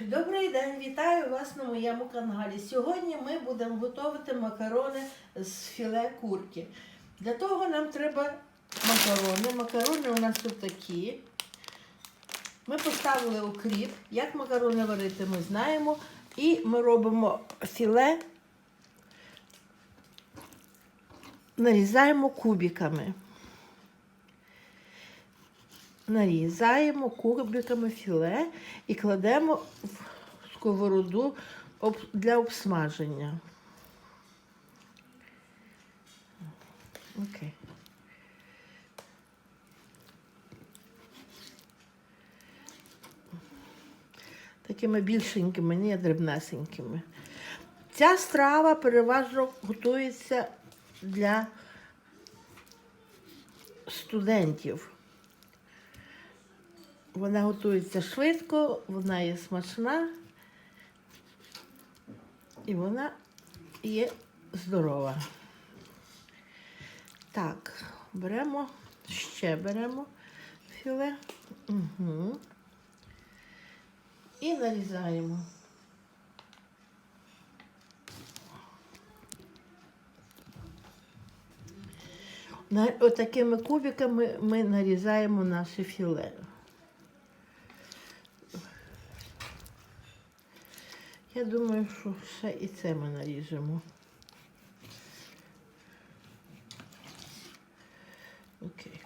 Добрий день, вітаю вас на моєму каналі. Сьогодні ми будемо готувати макарони з філе курки. Для того нам треба макарони. Макарони у нас тут такі. Ми поставили укріп. Як макарони варити, ми знаємо. І ми робимо філе, нарізаємо кубиками. Нарізаємо кубиками філе і кладемо в сковороду для обсмаження. Окей. Такими більшенькими, не дрібнесенькими. Ця страва переважно готується для студентів. Вона готується швидко, вона є смачна і вона є здорова. Так, беремо, ще беремо філе. Угу. І нарізаємо. Отакими кубиками ми нарізаємо наше філе. Я думаю, що ще і це ми наріжемо. Окей.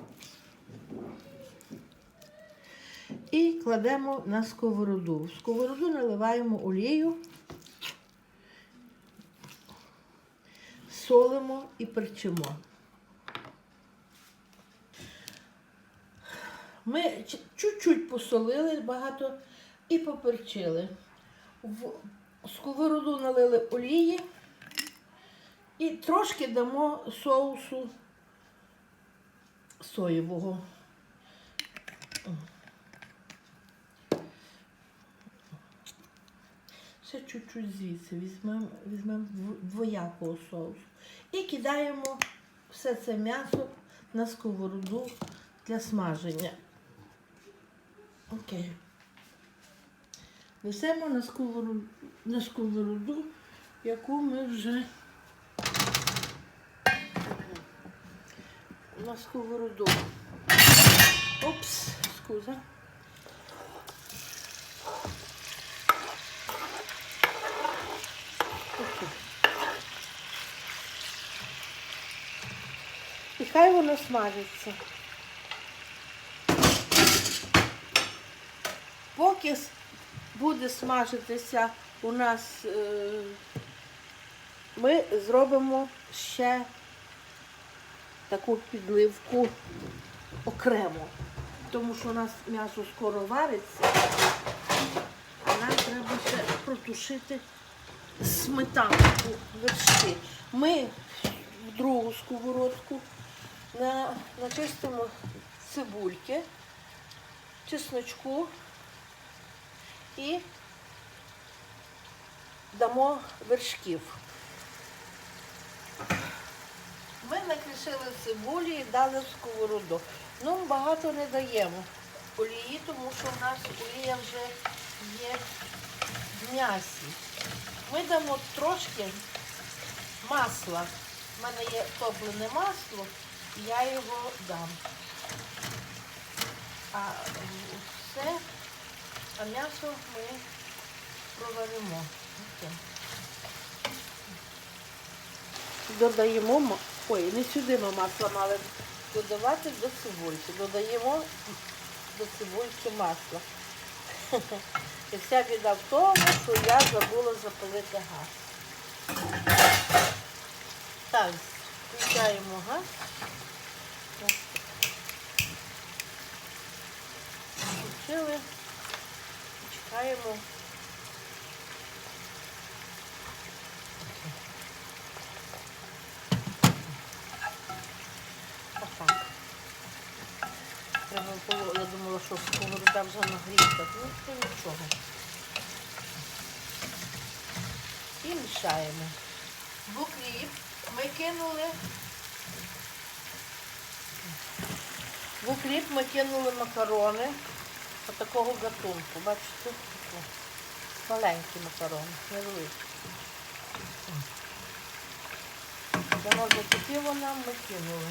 І кладемо на сковороду. В сковороду наливаємо олію, солимо і перчимо. Ми чуть-чуть посолили багато і поперчили. Сковороду налили олії і трошки дамо соусу соєвого. Ще чуть-чуть звідси візьмемо візьмем двоякого соусу. І кидаємо все це м'ясо на сковороду для смаження. Окей. Несемо на сковороду, на сковороду, яку ми вже на сковороду. Опс, скуза. І хай воно смажиться. Поки буде смажитися у нас, е, ми зробимо ще таку підливку окремо, тому що у нас м'ясо скоро вариться, нам треба ще протушити сметанку вершки. Ми в другу сковородку начистимо цибульки, чесночку і дамо вершків. Ми накришили цибулі і дали в сковороду. Ну, багато не даємо олії, тому що в нас олія вже є в м'ясі. Ми дамо трошки масла. У мене є топлене масло, я його дам. А все, а м'ясо ми проваримо. Додаємо, ой, не сюди ми масло мали додавати до цибульки. Додаємо до цибульки масло. І вся біда в тому, що я забула запалити газ. Так, включаємо газ. Отак. Треба було, я думала, що сковорода вже нагріта. Ну, це нічого. І мішаємо. В ми кинули. В ми кинули макарони отакого гатунку. Бачите? Маленькі макарони, невеликі. Воно закипіло нам, ми кинули.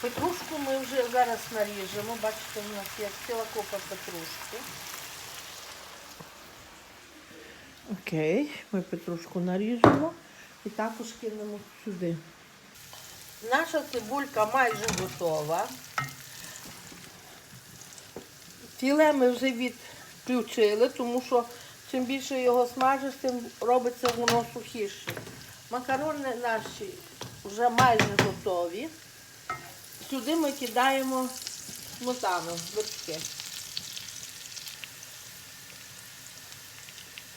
Петрушку ми вже зараз наріжемо. Бачите, у нас є ціла купа петрушки. Окей, ми петрушку наріжемо і також кинемо сюди. Наша цибулька майже готова. Філе ми вже відключили, тому що чим більше його смажиш, тим робиться воно сухіше. Макарони наші вже майже готові. Сюди ми кидаємо сметану, вершки.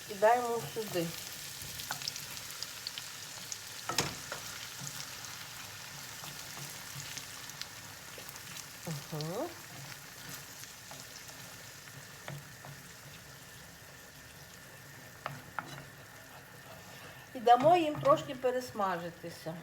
Кидаємо сюди. І дамо їм трошки пересмажитися.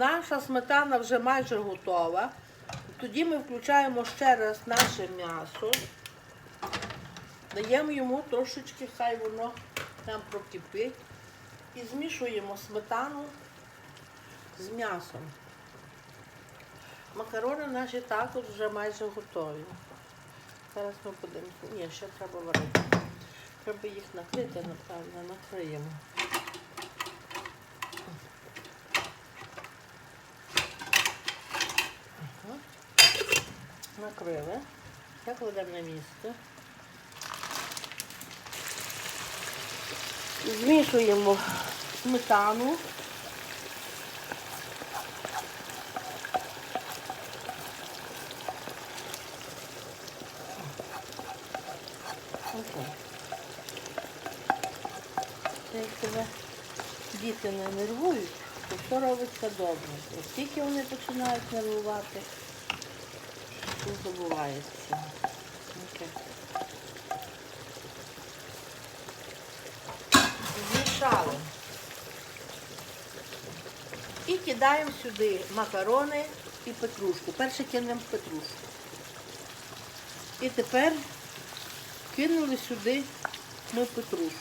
Наша сметана вже майже готова. Тоді ми включаємо ще раз наше м'ясо. Даємо йому трошечки, хай воно там прокипить. І змішуємо сметану з м'ясом. Макарони наші також вже майже готові. Зараз ми подивимося. Ні, ще треба варити. Треба їх накрити, напевно, накриємо. Накрили. Так кладемо на місце. Змішуємо сметану. Як тебе діти не нервують, то все робиться добре. Як тільки вони починають нервувати, забувається. Змішали. І кидаємо сюди макарони і петрушку. Перше кинемо петрушку. І тепер кинули сюди ми петрушку.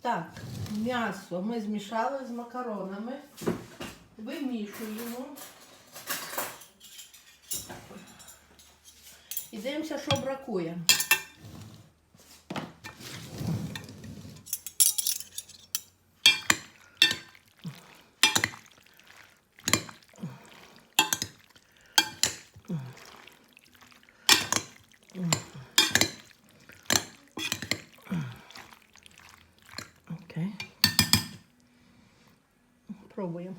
Так, м'ясо ми змішали з макаронами. Вимішуємо. І дивимося, що бракує. Пробуємо.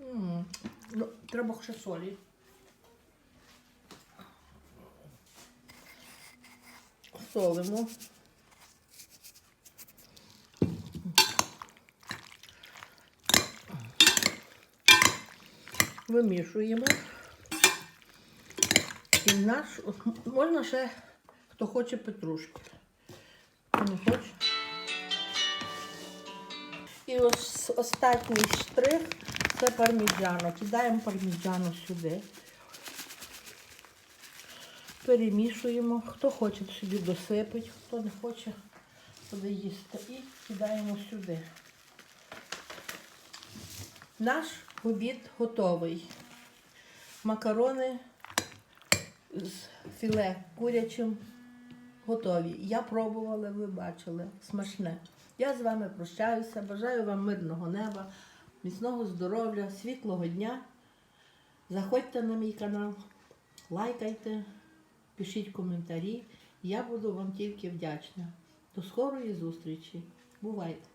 М, Ну, треба ще солі. Солимо. Вимішуємо. І наш, можна ще, хто хоче петрушки. Хто не хоче. І ось останній штрих це парміджано. Кидаємо парміджано сюди. Перемішуємо. Хто хоче собі досипить, хто не хоче, буде їсти. І кидаємо сюди. Наш обід готовий. Макарони з філе курячим готові. Я пробувала, ви бачили. Смачне. Я з вами прощаюся. Бажаю вам мирного неба, міцного здоров'я, світлого дня. Заходьте на мій канал, лайкайте, пишіть коментарі Я буду вам тільки вдячна. До скорої зустрічі. Бувайте!